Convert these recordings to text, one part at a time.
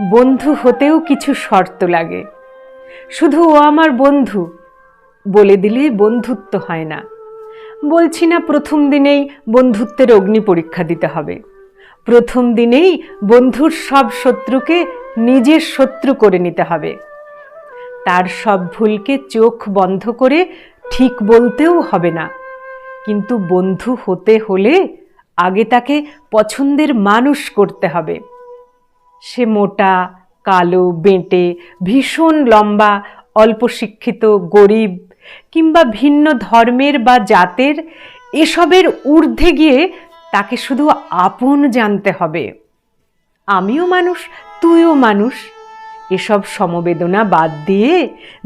বন্ধু হতেও কিছু শর্ত লাগে। শুধু ও আমার বন্ধু, বলে দিলে বন্ধুত্ব হয় না। বলছি না প্রথম দিনেই বন্ধুত্বের অগ্নি পরীক্ষা দিতে হবে। প্রথম দিনেই বন্ধুর সব শত্রুকে নিজের শত্রু করে নিতে হবে। তার সব ভুলকে চোখ বন্ধ করে ঠিক বলতেও হবে না। কিন্তু বন্ধু হতে হলে আগে তাকে পছন্দের মানুষ করতে হবে। সে মোটা, কালো, বেঁটে, ভীষণ লম্বা অল্প শিক্ষিত গরিব কিংবা ভিন্ন ধর্মের বা জাতের এসবের ঊর্ধ্বে গিয়ে তাকে শুধু আপন জানতে হবে। আমিও মানুষ, তুইও মানুষ। এসব সমবেদনা বাদ দিয়ে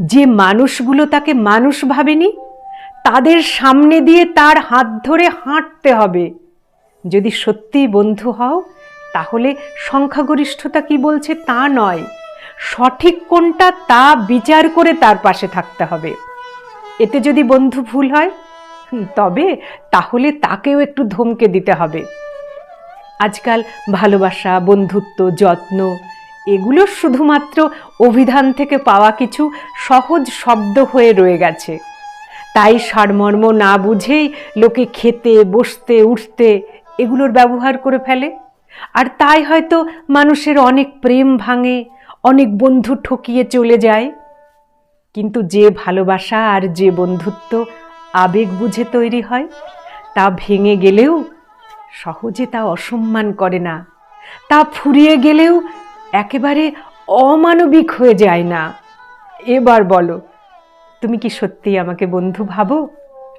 যে মানুষগুলো তাকে মানুষ ভাবেনি, তাদের সামনে দিয়ে তার হাত ধরে হাঁটতে হবে। যদি সত্যিই বন্ধু হও তাহলে সংখ্যাগরিষ্ঠতা কি বলছে তা নয়। সঠিক কোনটা তা বিচার করে তার পাশে থাকতে হবে। এতে যদি বন্ধু ভুল হয় তবে তাহলে তাকেও একটু ধমকে দিতে হবে। আজকাল ভালোবাসা, বন্ধুত্ব, যত্ন, এগুলো শুধুমাত্র অভিধান থেকে পাওয়া কিছু সহজ শব্দ হয়ে রয়ে গেছে। তাই সারমর্ম না বুঝেই লোকে খেতে, বসতে, উঠতে এগুলোর ব্যবহার করে ফেলে। আর তাই হয়তো মানুষের অনেক প্রেম ভাঙে, অনেক বন্ধু ঠকিয়ে চলে যায়। কিন্তু যে ভালোবাসা আর যে বন্ধুত্ব আবেগ বুঝে তৈরি হয়, তা ভেঙে গেলেও সহজে তা অসম্মান করে না। তা ফুরিয়ে গেলেও একেবারে অমানবিক হয়ে যায় না। এবার বলো, তুমি কি সত্যি আমাকে বন্ধু ভাবো?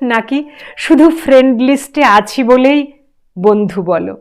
নাকি শুধু ফ্রেন্ড লিস্টে আছি বলেই বন্ধু বলো?